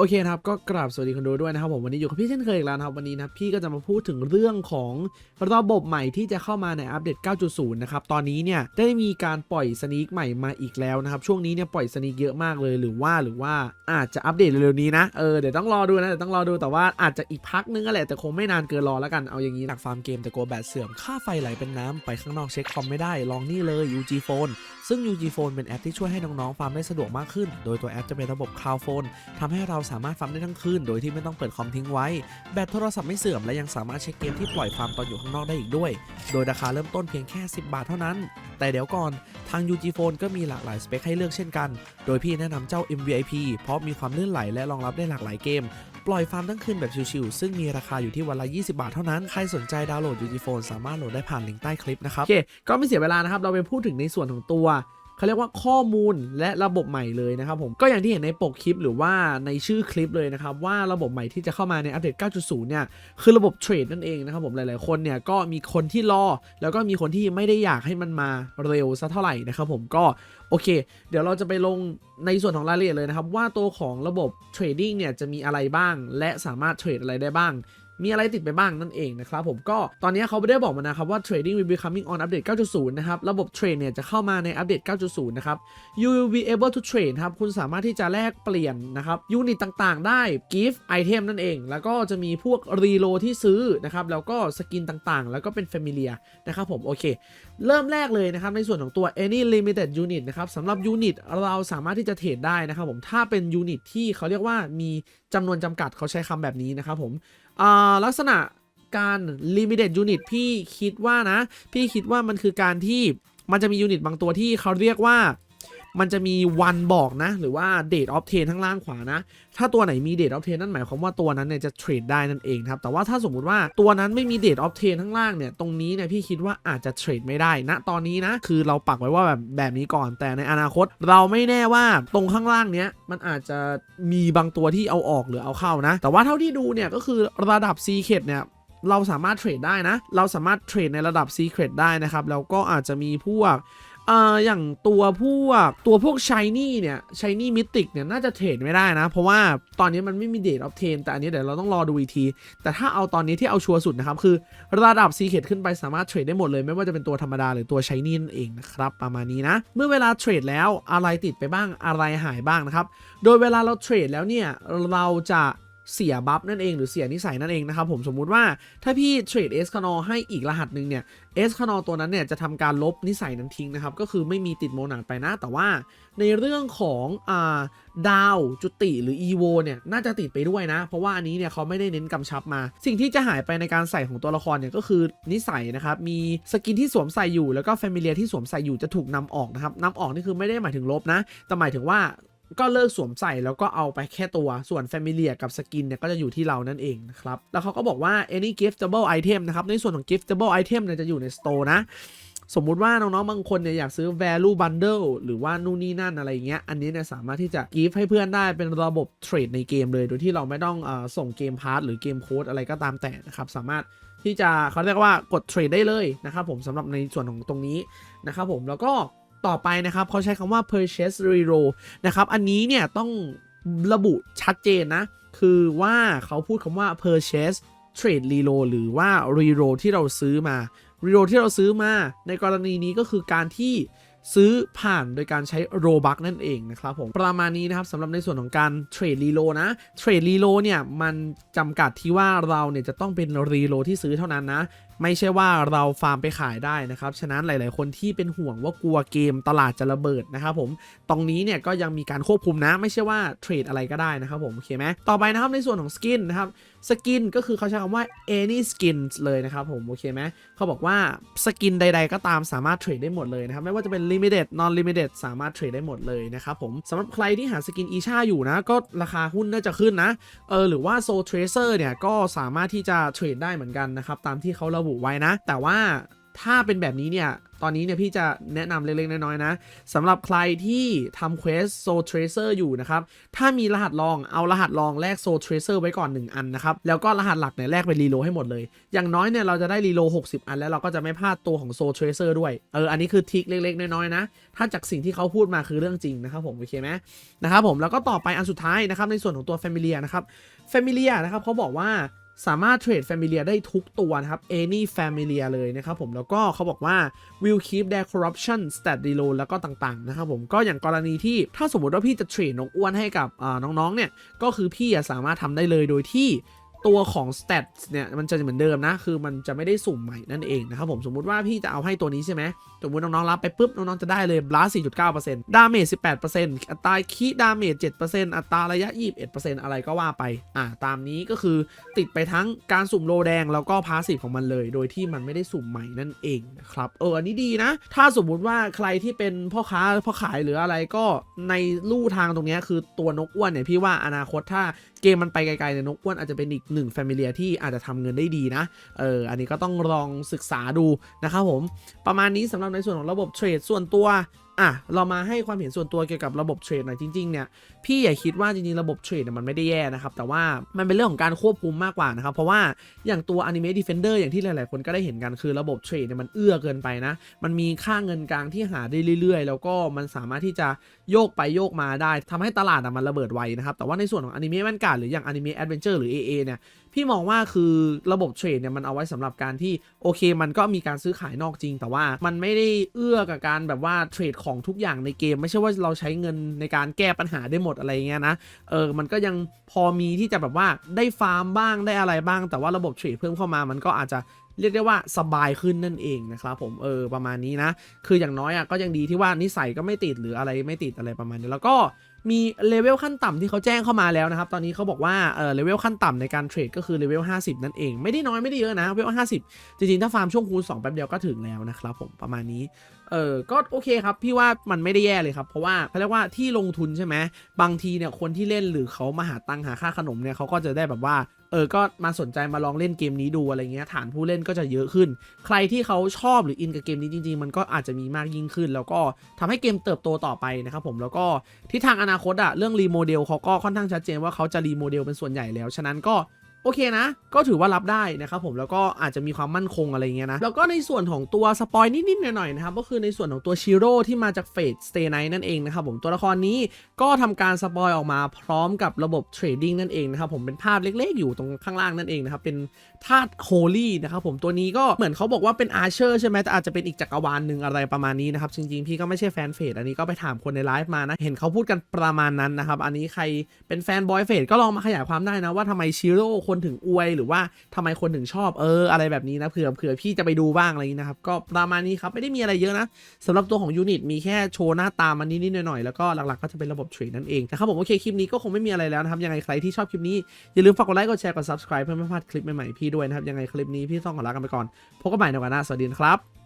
โอเคนะครับก็กราบสวัสดีคนดูด้วยนะครับผมวันนี้อยู่กับพี่เช่นเคยอีกแล้วนะครับวันนี้นะพี่ก็จะมาพูดถึงเรื่องของระบบใหม่ที่จะเข้ามาในอัปเดต 9.0 นะครับตอนนี้เนี่ยได้มีการปล่อยสนีกใหม่มาอีกแล้วนะครับช่วงนี้เนี่ยปล่อยสนีกเยอะมากเลยหรือว่าหรือว่าอาจจะอัปเดตเร็วๆนี้นะเออเดี๋ยวต้องรอดูนะเดี๋ยวต้องรอดูแต่ว่าอาจจะอีกพักนึงก็แหละแต่คงไม่นานเกินรอแล้วกันเอาอย่างนี้หลักฟาร์มเกมแต่กลัวแบตเสื่อมค่าไฟไหลเป็นน้ำไปข้างนอกเช็คคอมไม่ได้ลองนี่เลย UG Phone ซึ่ง UG Phone เป็นแอปที่ช่วยให้น้องๆฟาร์มได้สะดวกมากขึ้น โดยตัวแอปจะเป็นระบบ Cloud Phone ทำให้เราสามารถฟาร์มได้ทั้งคืนโดยที่ไม่ต้องเปิดคอมทิ้งไว้ แบตโทรศัพท์ไม่เสื่อมและยังสามารถเช็คเกมที่ปล่อยฟาร์มตอนอยู่ข้างนอกได้อีกด้วย โดยราคาเริ่มต้นเพียงแค่ 10 บาทเท่านั้น แต่เดี๋ยวก่อนทาง UG Phone ก็มีหลากหลายสเปคให้เลือกเช่นกัน โดยพี่แนะนำเจ้า MVIP เพราะมีความลื่นไหลและรองรับได้หลากหลายเกม ปล่อยฟาร์มทั้งคืนแบบชิวๆซึ่งมีราคาอยู่ที่วันละ 20 บาทเท่านั้น ใครสนใจดาวน์โหลด UG Phone สามารถโหลดได้ผ่านลิงก์ใต้คลิปนะครับโอเคก็ไม่เสียเวลานะครับเราไปพูดถึงในส่วนของตัว เขาเรียกว่าข้อมูลและระบบใหม่เลยนะครับผมก็อย่างที่เห็นในปกคลิปหรือว่าในชื่อคลิปเลยนะครับว่าระบบใหม่ที่จะเข้ามาในอัปเดต 9.0 เนี่ยคือระบบเทรดนั่นเองนะครับผมหลายๆคนเนี่ยก็มีคนที่รอ แล้วก็มีคนที่ไม่ได้อยากให้มันมาเร็วสักเท่าไหร่นะครับผมก็โอเค เดี๋ยวเราจะไปลงในส่วนของรายละเอียดเลยนะครับว่าตัวของระบบเทรดดิ้งเนี่ยจะมีอะไรบ้าง และสามารถเทรดอะไรได้บ้าง มีอะไรติดไปบ้างนั่นเองนะครับผมก็ตอนนี้เขาไม่ได้บอกมานะครับว่า trading will be coming on update 9.0 นะครับ ระบบเทรดเนี่ยจะเข้ามาในอัปเดต 9.0 นะครับ you will be able to trade ครับ คุณสามารถที่จะแลกเปลี่ยนนะครับยูนิตต่างๆ ได้ gift item นั่นเอง แล้วก็จะมีพวก reload ที่ซื้อนะครับ แล้วก็สกินต่างๆ แล้วก็เป็น familiar นะครับผม โอเค เริ่มแรกเลยนะครับในส่วนของตัว any limited unit นะครับสำหรับยูนิตเราสามารถที่จะเทรดได้นะครับผมถ้าเป็นยูนิตที่เขาเรียกว่ามี จำนวนจำกัดเขาใช้คำแบบนี้นะครับผมลักษณะการ limited unit พี่คิดว่านะ พี่คิดว่ามันคือการที่มันจะมียูนิตบางตัวที่เขาเรียกว่า มันจะมีวันบอกนะ หรือว่า date of ten ทั้างล่างขวานะ ถ้าตัวไหนมี date of ten นั่นหมายความว่าตัวนั้นเนี่ยจะเทรดได้นั่นเองครับ แต่ว่าถ้าสมมุติว่าตัวนั้นไม่มี date of ten ข้างล่างเนี่ย ตรงนี้เนี่ยพี่คิดว่าอาจจะเทรดไม่ได้นะ ตอนนี้นะ คือเราปักไว้ว่าแบบแบบนี้ก่อน แต่ในอนาคตเราไม่แน่ว่าตรงข้างล่างเนี้ยมันอาจจะมีบางตัวที่เอาออกหรือเอาเข้านะ แต่ว่าเท่าที่ดูเนี่ยก็คือระดับ secret เนี่ยเราสามารถเทรดได้นะ เราสามารถเทรดในระดับ Secret ได้นะครับ แล้วก็อาจจะมีพวก เอ่ออย่างตัวพวกตัวพวก Shiny เนี่ย Shiny Mythic เนี่ยน่าจะเทรดไม่ได้นะ เพราะว่าตอนนี้มันไม่มี Date of 10แต่อันนี้เดี๋ยวเราต้องรอดูอีกที แต่ถ้าเอาตอนนี้ที่เอาชัวร์สุดนะครับ คือระดับ Secret ขึ้นไปสามารถเทรดได้หมดเลยไม่ว่าจะเป็นตัวธรรมดาหรือตัว Shiny นั่นเองนะครับประมาณนี้นะ เมื่อเวลาเทรดแล้วอะไรติดไปบ้างอะไรหายบ้างนะครับโดยเวลาเราเทรดแล้วเนี่ยเราจะ เสียบัฟนั่นเองหรือเสียนิสัยนั่นเองนะครับผมสมมุติว่าถ้าพี่เทรดเอสคานอให้อีกรหัสหนึ่งเนี่ยเอสคานอตัวนั้นเนี่ยจะทำการลบนิสัยนั้นทิ้งนะครับ ก็คือไม่มีติดโมนาดไปนะ แต่ว่าในเรื่องของอ่าดาวจุติหรือ EVO เนี่ยน่าจะติดไปด้วยนะ เพราะว่าอันนี้เนี่ยเขาไม่ได้เน้นกำชับมา สิ่งที่จะหายไปในการใส่ของตัวละครเนี่ยก็คือนิสัยนะครับ มีสกินที่สวมใส่อยู่แล้วก็แฟมิเลียที่สวมใส่อยู่จะถูกนำออกนะครับนำออกนี่คือไม่ได้หมายถึงลบนะ แต่หมายถึงว่า ก็เลิกสวมใส่แล้วก็เอาไปแค่ตัวส่วน f a m i l i a กับสกินเนี่ยก็จะอยู่ที่เรานั่นเองนะครับ แล้วเขาก็บอกว่า any giftable item นะครับ ในส่วนของ giftable item เนี่ยจะอยู่ใน store นะ สมมุติว่าน้องๆบางคนเนี่ยอยากซื้อ value bundle หรือว่านู่นนี่นั่นอะไรเงี้ย อันนี้เนี่ยสามารถที่จะ give ให้เพื่อนได้เป็นระบบเทรดในเกมเลย โดยที่เราไม่ต้องออส่งเกมพาร์ทหรือเกมโค้ดอะไรก็ตามแต่นะครับ สามารถที่จะเขาเรียกว่ากดเทรดได้เลยนะครับผมสำหรับในส่วนของตรงนี้นะครับผมแล้วก็ ต่อไปนะครับเขาใช้คำว่า purchase reroll นะครับ อันนี้เนี่ยต้องระบุชัดเจนนะ คือว่าเขาพูดคำว่า purchase trade reroll หรือว่า reroll ที่เราซื้อมา reroll ที่เราซื้อมา ในกรณีนี้ก็คือการที่ ซื้อผ่านโดยการใช้โรบักนั่นเองนะครับผมประมาณนี้นะครับสำหรับในส่วนของการเทรดรีโลนะเทรดรีโลเนี่ยมันจำกัดที่ว่าเราเนี่ยจะต้องเป็นรีโลที่ซื้อเท่านั้นนะไม่ใช่ว่าเราฟาร์มไปขายได้นะครับ ฉะนั้นหลาย ๆ คนที่เป็นห่วงว่ากลัวเกมตลาดจะระเบิดนะครับผม ตรงนี้เนี่ยก็ยังมีการควบคุมนะ ไม่ใช่ว่าเทรดอะไรก็ได้นะครับผม โอเคไหมต่อไปนะครับในส่วนของสกินนะครับ สกินก็คือเขาใช้คำว่า any skins เลยนะครับผม โอเคไหมเขาบอกว่าสกินใดๆ ก็ตามสามารถเทรดได้หมดเลยนะครับ ไม่ว่าจะเป็น limited non limited สามารถเทรดได้หมดเลยนะครับผมสำหรับใครที่หาสกินอีชาอยู่นะ ก็ราคาหุ้นน่าจะขึ้นนะ เออ หรือว่า Soul Tracer เนี่ย ก็สามารถที่จะเทรดได้เหมือนกันนะครับ ตามที่เขาระบุไว้นะ แต่ว่าถ้าเป็นแบบนี้เนี่ย ตอนนี้เนี่ยพี่จะแนะนำเล็กๆ น้อยๆนะสำหรับใครที่ทำเควสโซเทรเซอร์อยู่นะครับ ถ้ามีรหัสลองเอารหัสลองแลกโซเทรเซอร์ไว้ก่อน 1 อันนะครับ แล้วก็รหัสหลักเนี่ยแลกไปรีโลให้หมดเลย อย่างน้อยเนี่ยเราจะได้รีโหล60 อันแล้วเราก็จะไม่พลาดตัวของโซเทรเซอร์ด้วย เออ อันนี้คือทิคเล็ก ๆ น้อยๆนะ ถ้าจากสิ่งที่เขาพูดมาคือเรื่องจริงนะครับผมโอเคไหมนะครับผมแล้วก็ต่อไปอันสุดท้ายนะครับในส่วนของตัว Familia นะครับ Familia นะครับเขาบอกว่า สามารถเทรด Familia ได้ทุกตัวนะครับ any Familia เลยนะครับผมแล้วก็เขาบอกว่า will keep their corruption stat reload แล้วก็ต่างๆนะครับผมก็อย่างกรณีที่ถ้าสมมติว่าพี่จะเทรดนกอ้วนให้กับน้องๆเนี่ยก็คือพี่สามารถทำได้เลยโดยที่ ตัวของ stats เนี่ยมันจะเหมือนเดิมนะ คือมันจะไม่ได้สุ่มใหม่นั่นเองนะครับผมสมมุติว่าพี่จะเอาให้ตัวนี้ใช่ไหมสมมติน้องๆรับไปปุ๊บ น้องๆจะได้เลย blast 4.9%ดาเมจ18%อัตราคีดาเมจ7%อัตราระยะ 21%อะไรก็ว่าไป อ่าตามนี้ก็คือติดไปทั้งการสุ่มโลแดงแล้วก็พาสซีฟของมันเลย โดยที่มันไม่ได้สุ่มใหม่นั่นเองนะครับเอออันนี้ดีนะ ถ้าสมมุติว่าใครที่เป็นพ่อค้าพ่อขายหรืออะไรก็ในลู่ทางตรงนี้คือตัวนกอ้วนเนี่ยพี่ว่าอนาคตถ้าเกมมันไปไกลๆเนี่ยนกอ้วนอาจจะเป็นอีกหนึ่งแฟมิเลียที่อาจจะทำเงินได้ดีนะ เออ อันนี้ก็ต้องลองศึกษาดูนะครับผม ประมาณนี้สำหรับในส่วนของระบบเทรดส่วนตัว อะเรามาให้ความเห็นส่วนตัวเกี่ยวกับระบบเทรดหน่อยจริงๆเนี่ยพี่อย่าคิดว่าจริงๆระบบเทรดเนี่ยมันไม่ได้แย่นะครับแต่ว่ามันเป็นเรื่องของการควบคุมมากกว่านะครับเพราะว่าอย่างตัว Anime Defender อย่างที่หลายๆ คนก็ได้เห็นกันคือระบบเทรดเนี่ยมันเอื้อเกินไปนะ มันมีค่าเงินกลางที่หาได้เรื่อยๆ แล้วก็มันสามารถที่จะโยกไปโยกมาได้ทำให้ตลาดมันระเบิดไวนะครับแต่ว่าในส่วนของ Anime v a n g u a r d หรืออย่าง Anime Adventure หรือ AA เนี่ยพี่มองว่าคือระบบเทรดเนี่ยมันเอาไว้สำหรับการที่โอเค มันก็มีการซื้อขายนอกจริง แต่ว่ามันไม่ได้เอื้อกับการแบบว่าเทรดของทุกอย่างในเกม ไม่ใช่ว่าเราใช้เงินในการแก้ปัญหาได้หมดอะไรเงี้ยนะเออมันก็ยังพอมีที่จะแบบว่าได้ฟาร์มบ้างได้อะไรบ้าง แต่ว่าระบบเทรดเพิ่มเข้ามามันก็อาจจะ เรียกได้ว่าสบายขึ้นนั่นเองนะครับผมเออประมาณนี้นะ คืออย่างน้อยอะก็ยังดีที่ว่านิสัยก็ไม่ติดหรืออะไรไม่ติดอะไรประมาณนี้แล้วก็มีเลเวลขั้นต่ำที่เขาแจ้งเข้ามาแล้วนะครับ ตอนนี้เขาบอกว่าเออเลเวลขั้นต่ำในการเทรดก็คือเลเวล50 นั่นเอง ไม่ได้น้อยไม่ได้เยอะนะเลเวล50 จริงๆ ถ้าฟาร์มช่วงคูณ2แป๊บเดียวก็ถึงแล้วนะครับผมประมาณนี้เออก็โอเคครับ พี่ว่ามันไม่ได้แย่เลยครับ เพราะว่าเขาเรียกว่าที่ลงทุนใช่ไหมบางทีเนี่ยคนที่เล่นหรือเขามาหาตังหาค่าขนมเนี่ยเขาก็จะได้แบบว่า เออก็มาสนใจมาลองเล่นเกมนี้ดูอะไรเงี้ยฐานผู้เล่นก็จะเยอะขึ้น ใครที่เขาชอบหรืออินกับเกมนี้จริง ๆ มันก็อาจจะมีมากยิ่งขึ้น แล้วก็ทำให้เกมเติบโตต่อไปนะครับผมแล้วก็ทิศทางอนาคตอะเรื่องรีโมเดลเขาก็ค่อนข้างชัดเจนว่าเขาจะรีโมเดลเป็นส่วนใหญ่แล้วฉะนั้นก็ โอเคนะ ก็ถือว่ารับได้นะครับผมแล้วก็อาจจะมีความมั่นคงอะไรเงี้ยนะ แล้วก็ในส่วนของตัวสปอยนิดๆหน่อยๆนะครับก็คือในส่วนของตัวชิโร่ที่มาจากเฟดสเตย์ไนนั่นเองนะครับผมตัวละครนี้ก็ทำการสปอยออกมาพร้อมกับระบบเทรดดิ้งนั่นเองนะครับผมเป็นภาพเล็กๆอยู่ตรงข้างล่างนั่นเองนะครับเป็นธาตุโฮลี่นะครับผมตัวนี้ก็เหมือนเขาบอกว่าเป็นอาร์เชอร์ใช่ไหมแต่อาจจะเป็นอีกจักรวาลหนึ่งอะไรประมาณนี้นะครับจริงๆพี่ก็ไม่ใช่แฟนเฟดอันนี้ก็ไปถามคนในไลฟ์มานะเห็นเขาพูดกันประมาณนั้นนะครับอันนี้ใครเป็นแฟนบอยเฟดก็ลองมาขยายความได้นะว่าทำไมชิโร่คนถึงอวยหรือว่าทำไมคนถึงชอบเอออะไรแบบนี้นะเผื่อเผื่อพี่จะไปดูบ้างอะไรอย่างนี้นะครับก็ประมาณนี้ครับไม่ได้มีอะไรเยอะนะสำหรับตัวของยูนิตมีแค่โชว์หน้าตามันนิดๆหน่อยๆแล้วก็หลักๆก็จะเป็นระบบเทรดนั่นเองนะครับผมโอเคคลิปนี้ก็คงไม่มีอะไรแล้วนะครับยังไงใครที่ชอบคลิปนี้อย่าลืมฝากกดไลค์กดแชร์กด subscribe เพื่อไม่พลาดคลิปใหม่ๆพี่ด้วยนะครับยังไงคลิปนี้พี่ต้องขอลากันไปก่อนพบกันใหม่ในวันหน้าสวัสดีนครับ